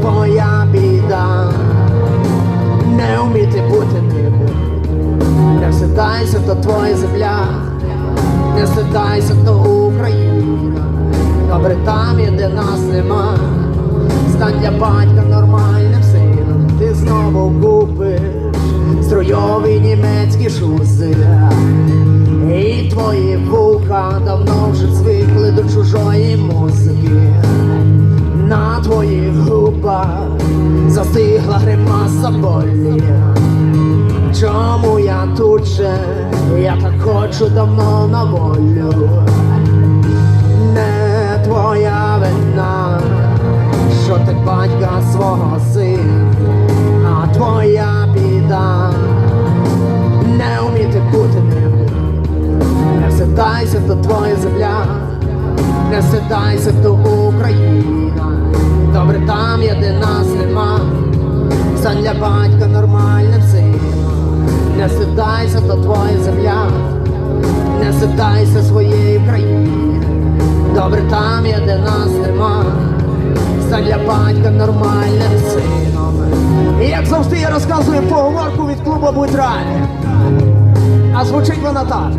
твоя біда не вміти бути ним. Не всидайся, то твоя земля, не всидайся, то Україна. Добре там є, де нас нема. Стань для батька нормальним сином. Ти знову купиш струйові німецькі шузи. І твої вуха давно вже звикли до чужої музики. Губах застигла гримаса болі. Чому я тут же? Я так хочу давно на волю. Не твоя вина, що ти батька свого сина, а твоя біда не вміти бути ним. Не сідайся, то твоя земля, не сідайся, то Україна. Добре там є, де нас нема. Стань для батька нормальним сином. Не сідайся, то твоя земля, не сідайся своєї країни. Добре там є, де нас нема. Стань для батька нормальним сином. І як завжди я розказую поговорку від клубу Будь. А звучить вона так.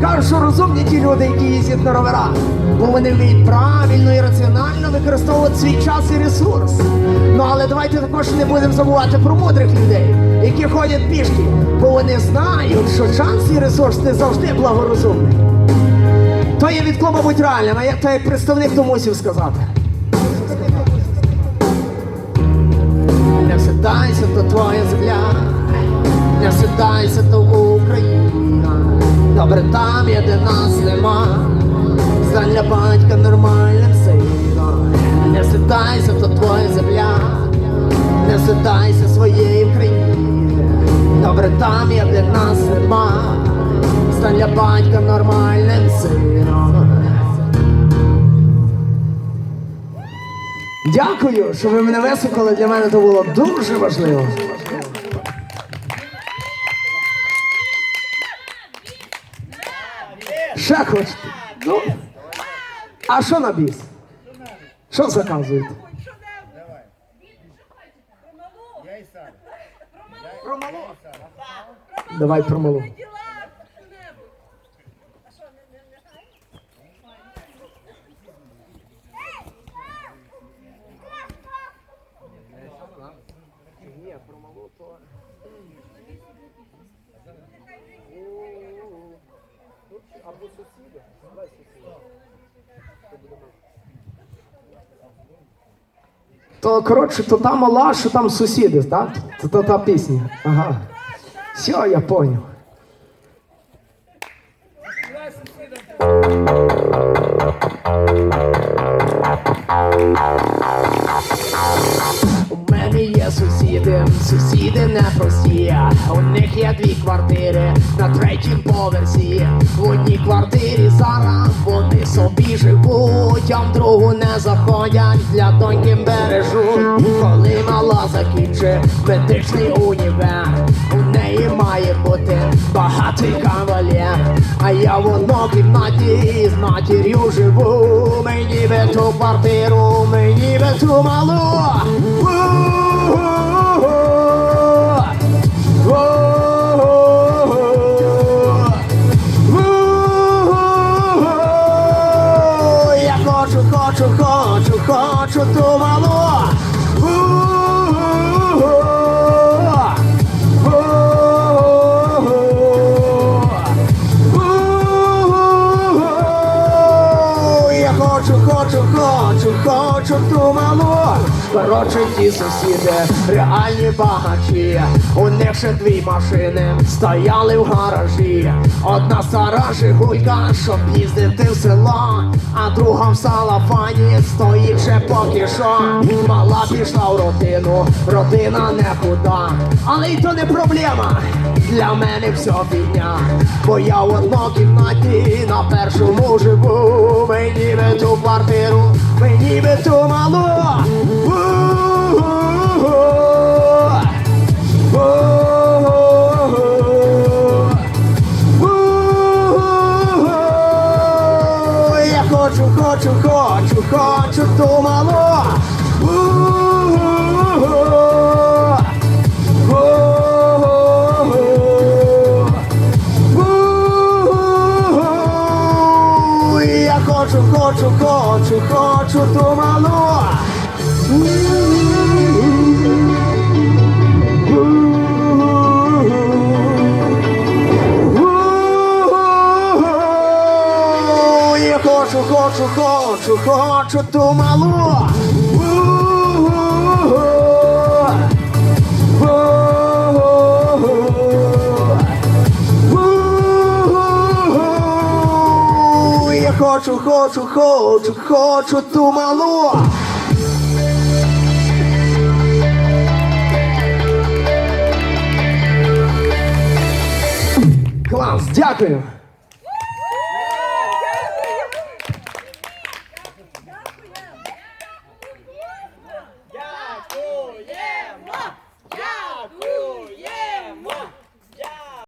Кажуть, що розумні ті люди, які їздять на роверах, бо вони вміють правильно і раціонально використовувати свій час і ресурс. Ну але давайте також не будемо забувати про мудрих людей, які ходять пішки, бо вони знають, що час і ресурс не завжди благорозумний. То є від клубу будь реальним, а я то як представник то мусив сказати. Не всидайся, то твоя земля, не всидайся, то Україна. Добре там є, де нас нема. Стань для батька нормальним сином. Не всидайся, то твоя земля, не всидайся своєї країни. Добре там є, де нас нема. Стань для батька нормальним сином. Дякую, що ви мене вислухали. Для мене це було дуже важливо. Ще хочете? Ну, а що на біс? Що заказуєте? Давай про малу. Ні, про малу то. Або сусіди. Давай сусіди. То коротше, то та мала, що там сусіди, так? То, то та пісня. Ага. Все, я поняв. У мене є сусіди, сусіди непрості. У них є дві квартирі зараз вони собі живуть, а в другу не заходять, для доньки бережуть. Коли мала закінчить медичний універ, у неї має бути багатий кавалер. А я в одній кімнаті з матір'ю живу. Мені би ту квартиру, мені би ту малу. Хочу ту малу. Коротше, ті сусіди, реальні багачі. У них ще дві машини стояли в гаражі. Одна стара жигулька, щоб їздити в село, а друга в салафані стоїть ще поки що. Мала пішла в родину, родина не худа. Але й то не проблема. Для мене все фігня, бо я в однокімнаті на першому живу. Мені би ту квартиру, мені би ту малу. Хочу, ту малу. Я хочу, хочу, хочу, хочу ту малу. Хочу ту малу. Я хочу, хочу, хочу, хочу ту малу. Клас, дякую.